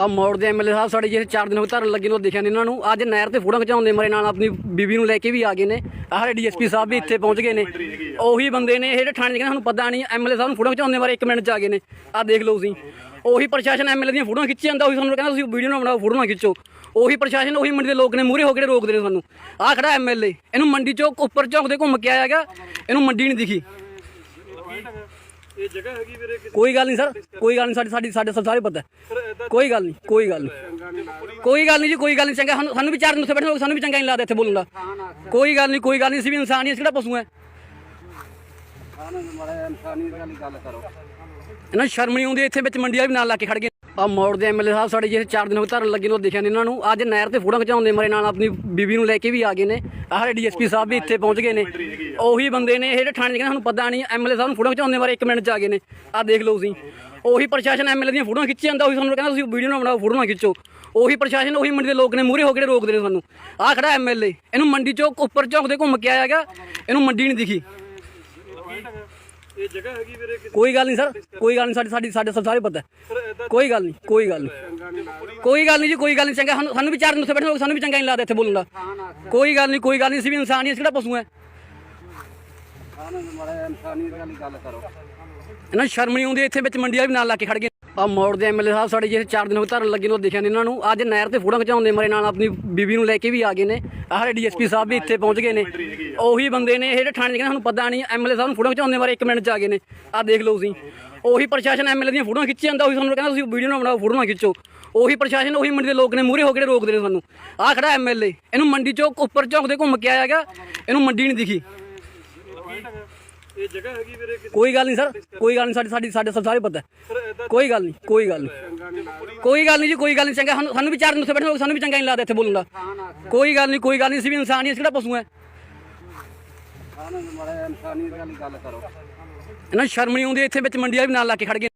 ਆ ਮੋੜ ਦੇ ਐਮਐਲਏ ਸਾਹਿਬ ਸਾਡੇ ਜਿਹੜੇ 4 ਦਿਨ ਹੋ ਗਏ ਧਰਨ ਲੱਗੇ ਨੂੰ ਦੇਖਿਆ ਨੀ ਇਹਨਾਂ ਨੂੰ। ਅੱਜ ਨਹਿਰ ਤੇ ਫੋਟੋ ਖਿਚਾਉਂਦੇ ਮਰੇ ਨਾਲ, ਆਪਣੀ ਬੀਬੀ ਨੂੰ ਲੈ ਕੇ ਵੀ ਆ ਗਏ ਨੇ। ਆਹ ਸਾਡੇ ਡੀਐਸਪੀ ਸਾਹਿਬ ਵੀ ਇੱਥੇ ਪਹੁੰਚ ਗਏ ਨੇ। ਉਹੀ ਬੰਦੇ ਨੇ, ਇਹ ਜਿਹੜੇ ਥਾਣੇ ਦੇ ਕਹਿੰਦੇ ਸਾਨੂੰ ਪਤਾ ਨਹੀਂ ਐਮਐਲਏ ਸਾਹਿਬ ਨੂੰ ਫੋਟੋ ਖਿਚਾਉਂਦੇ ਮਾਰੇ 1 ਮਿੰਟ ਚ ਆ ਗਏ ਨੇ। ਆਹ ਦੇਖ ਲਓ ਤੁਸੀਂ। ਉਹੀ ਪ੍ਰਸ਼ਾਸਨ ਐਮਐਲਏ ਦੀਆਂ ਫੋਟੋਆਂ ਖਿੱਚੀ ਜਾਂਦਾ, ਉਹੀ ਸਾਨੂੰ ਕਹਿੰਦਾ, ਤੁਸੀਂ ਵੀਡੀਓ ਨਾ ਬਣਾਓ ਫੋਟੋ ਨਾ ਖਿੱਚੋ। ਉਹੀ ਪ੍ਰਸ਼ਾਸਨ, ਉਹੀ ਮੰਡੀ ਦੇ ਲੋਕ ਨੇ, ਮੂਹਰੇ ਹੋ ਕੇ ਰੋਕਦੇ ਨੇ ਸਾਨੂੰ। ਆਹ ਖੜਾ ਐਮਐਲਏ ਇਹਨੂੰ ਮੰਡੀ ਚੌਕ ਉੱਪਰ ਝੌਂਕਦੇ ਘੁੰਮ ਕੇ ਆਇਆ ਆਇਆਗਾ ਇਹਨੂੰ ਮੰਡੀ ਨਹੀਂ ਦਿਖੀ। ਇਹ ਜਗ੍ਹਾ ਹੈਗੀ ਵੀਰੇ ਕਿ ਕੋਈ ਗੱਲ ਨਹੀਂ ਸਰ ਕੋਈ ਗੱਲ ਨਹੀਂ ਸਾਡੀ ਸਾਡੀ ਸਾਡੇ ਸਭ ਸਾਰੇ ਪਤਾ। ਕੋਈ ਗੱਲ ਨਹੀਂ ਕੋਈ ਗੱਲ ਨਹੀਂ। ਕੋਈ ਗੱਲ ਨਹੀਂ ਜੀ ਕੋਈ ਗੱਲ ਨਹੀਂ ਚੰਗਾ। ਸਾਨੂੰ ਸਾਨੂੰ ਵੀ ਚਾਰ ਦਿਨ ਉੱਥੇ ਬੈਠੇ ਸਾਨੂੰ ਵੀ ਚੰਗਾ ਨਹੀਂ ਲੱਗਦਾ ਇੱਥੇ ਬੋਲਣ ਦਾ। ਕੋਈ ਗੱਲ ਨਹੀਂ ਕੋਈ ਗੱਲ ਨਹੀਂ ਅਸੀਂ ਵੀ ਇਨਸਾਨ ਹੀ ਹਾਂ, ਅਸੀਂ ਕਿਹੜਾ ਪਸ਼ੂ ਹੈ? ਇਹਨਾਂ ਨੂੰ ਸ਼ਰਮ ਨਹੀਂ ਆਉਂਦੀ ਇੱਥੇ ਵਿੱਚ ਮੰਡੀਆਂ ਵੀ ਨਾਲ ਲਾ ਕੇ ਖੜ ਗਏ। ਆ ਮੋੜ ਦੇ ਐਮਐਲਏ ਸਾਹਿਬ ਸਾਡੇ ਜਿਹੜੇ 4 ਦਿਨ ਹੋ ਧਰਨ ਲੱਗੇ ਨੂੰ ਦੇਖਿਆ ਨੀ ਇਹਨਾਂ ਨੂੰ। ਅੱਜ ਨਹਿਰ ਤੇ ਫੋਟੋ ਖਿਚਾਉਂਦੇ ਮਰੇ ਨਾਲ, ਆਪਣੀ ਬੀਬੀ ਨੂੰ ਲੈ ਕੇ ਵੀ ਆ ਗਏ ਨੇ। ਆਹ ਸਾਡੇ ਡੀਐਸਪੀ ਸਾਹਿਬ ਵੀ ਇੱਥੇ ਪਹੁੰਚ ਗਏ ਨੇ। ਉਹੀ ਬੰਦੇ ਨੇ, ਇਹ ਜਿਹੜੇ ਥਾਣੇ ਦੇ ਕਹਿੰਦੇ ਸਾਨੂੰ ਪਤਾ ਨਹੀਂ ਐਮਐਲਏ ਸਾਹਿਬ ਨੂੰ ਫੋਟੋ ਖਿਚਾਉਂਦੇ ਮਾਰੇ 1 ਮਿੰਟ ਚ ਆ ਗਏ ਨੇ। ਆਹ ਦੇਖ ਲਓ ਤੁਸੀਂ। ਉਹੀ ਪ੍ਰਸ਼ਾਸਨ ਐਮਐਲਏ ਦੀਆਂ ਫੋਟੋਆਂ ਖਿੱਚੀ ਜਾਂਦਾ, ਉਹੀ ਸਾਨੂੰ ਕਹਿੰਦਾ ਤੁਸੀਂ ਵੀਡੀਓ ਨਾ ਬਣਾਓ ਫੋਟੋ ਨਾ ਖਿੱਚੋ। ਉਹੀ ਪ੍ਰਸ਼ਾਸਨ, ਉਹੀ ਮੰਡੀ ਦੇ ਲੋਕ ਨੇ, ਮੂਹਰੇ ਹੋ ਕੇ ਰੋਕਦੇ ਨੇ ਸਾਨੂੰ। ਆਹ ਖੜਾ ਐਮਐਲਏ ਇਹਨੂੰ ਮੰਡੀ ਚੌਕ ਉੱਪਰ ਝੌਂਕਦੇ ਘੁੰਮ ਕੇ ਆਇਆਗਾ ਇਹਨੂੰ ਮੰਡੀ ਨਹੀਂ ਦਿਖੀ। ਇਹ ਜਗ੍ਹਾ ਹੈਗੀ ਵੀਰੇ ਕਿ ਕੋਈ ਗੱਲ ਨਹੀਂ ਸਰ ਕੋਈ ਗੱਲ ਨਹੀਂ ਸਾਡੀ ਸਾਡੀ ਸਾਡੇ ਸਭ ਸਾਰੇ ਪਤਾ ਹੈ। ਕੋਈ ਗੱਲ ਨਹੀਂ ਕੋਈ ਗੱਲ ਨਹੀਂ। ਕੋਈ ਗੱਲ ਨਹੀਂ ਜੀ ਕੋਈ ਗੱਲ ਨਹੀਂ ਚੰਗਾ। ਸਾਨੂੰ ਸਾਨੂੰ ਵੀ ਚਾਰ ਦਿਨ ਉੱਥੇ ਬੈਠੇ ਲੋਕ ਸਾਨੂੰ ਵੀ ਚੰਗਾ ਨਹੀਂ ਲੱਗਦਾ ਇੱਥੇ ਬੋਲਣ ਦਾ। ਕੋਈ ਗੱਲ ਨਹੀਂ ਕੋਈ ਗੱਲ ਨਹੀਂ ਅਸੀਂ ਵੀ ਇਨਸਾਨ ਹੀ ਹਾਂ, ਅਸੀਂ ਕਿਹੜਾ ਪਸ਼ੂ ਹੈ? ਇਹਨਾਂ ਨੂੰ ਸ਼ਰਮ ਨਹੀਂ ਆਉਂਦੀ ਇੱਥੇ ਵਿੱਚ ਮੰਡੀਆਂ ਵੀ ਨਾਲ ਲਾ ਕੇ ਖੜ ਗਏ ਆ ਮੋੜ ਦੇ ਐਮਐਲਏ ਸਾਹਿਬ ਸਾਡੇ ਜਿਹੜੇ 4 ਦਿਨ ਹੋ ਧਰਨ ਲੱਗੇ ਨੂੰ ਦੇਖਿਆ ਨੀ ਇਹਨਾਂ ਨੂੰ। ਅੱਜ ਨਹਿਰ ਤੇ ਫੋਟੋ ਖਿਚਾਉਂਦੇ ਮਰੇ ਨਾਲ, ਆਪਣੀ ਬੀਬੀ ਨੂੰ ਲੈ ਕੇ ਵੀ ਆ ਗਏ ਨੇ। ਆਹ ਸਾਡੇ ਡੀਐਸਪੀ ਸਾਹਿਬ ਵੀ ਇੱਥੇ ਪਹੁੰਚ ਗਏ ਨੇ। ਉਹੀ ਬੰਦੇ ਨੇ, ਇਹ ਜਿਹੜੇ ਥਾਣੇ ਦੇ ਕਹਿੰਦੇ ਸਾਨੂੰ ਪਤਾ ਨਹੀਂ ਐਮਐਲਏ ਸਾਹਿਬ ਨੂੰ ਫੋਟੋ ਖਿਚਾਉਂਦੇ ਮਾਰੇ 1 ਮਿੰਟ ਚ ਆ ਗਏ ਨੇ। ਆਹ ਦੇਖ ਲਓ ਤੁਸੀਂ। ਉਹੀ ਪ੍ਰਸ਼ਾਸਨ ਐਮਐਲਏ ਦੀਆਂ ਫੋਟੋਆਂ ਖਿੱਚੀ ਜਾਂਦਾ, ਉਹੀ ਸਾਨੂੰ ਕਹਿੰਦਾ ਤੁਸੀਂ ਵੀਡੀਓ ਨਾ ਬਣਾਓ ਫੋਟੋ ਨਾ ਖਿੱਚੋ। ਉਹੀ ਪ੍ਰਸ਼ਾਸਨ, ਉਹੀ ਮੰਡੀ ਦੇ ਲੋਕ ਨੇ, ਮੂਹਰੇ ਹੋ ਕੇ ਰੋਕਦੇ ਨੇ ਸਾਨੂੰ। ਆਹ ਖੜਾ ਐਮਐਲਏ ਇਹਨੂੰ ਮੰਡੀ ਚੌਕ ਉੱਪਰ ਝੌਂਕਦੇ ਘੁੰਮ ਕੇ ਆਇਆ ਗਿਆ ਇਹਨੂੰ ਮੰਡੀ ਨਹੀਂ ਦਿਖੀ। ਇਹ ਜਗ੍ਹਾ ਹੈਗੀ ਵੀਰੇ ਕਿ ਕੋਈ ਗੱਲ ਨਹੀਂ ਸਰ ਕੋਈ ਗੱਲ ਨਹੀਂ ਸਾਡੀ ਸਾਡੀ ਸਾਡੇ ਸਭ ਸਾਰੇ ਪਤਾ ਹੈ। ਕੋਈ ਗੱਲ ਨਹੀਂ ਕੋਈ ਗੱਲ ਨਹੀਂ। ਕੋਈ ਗੱਲ ਨਹੀਂ ਜੀ ਕੋਈ ਗੱਲ ਨਹੀਂ ਚੰਗਾ। ਸਾਨੂੰ ਸਾਨੂੰ ਵੀ ਚਾਰ ਦਿਨ ਉੱਥੇ ਬੈਠੇ ਲੋਕ ਸਾਨੂੰ ਵੀ ਚੰਗਾ ਨਹੀਂ ਲੱਗਦਾ ਇੱਥੇ ਬੋਲਣ ਦਾ। ਕੋਈ ਗੱਲ ਨਹੀਂ ਕੋਈ ਗੱਲ ਨਹੀਂ ਅਸੀਂ ਵੀ ਇਨਸਾਨ ਹੀ? ਹਾਂ, ਅਸੀਂ ਕਿਹੜਾ ਪਸ਼ੂ ਹੈ ਇਹਨਾਂ ਨੂੰ ਸ਼ਰਮ ਨਹੀਂ ਆਉਂਦੀ ਇੱਥੇ ਵਿੱਚ ਮੰਡੀਆਂ ਵੀ ਨਾਲ ਲਾ ਕੇ ਖੜ ਗਏ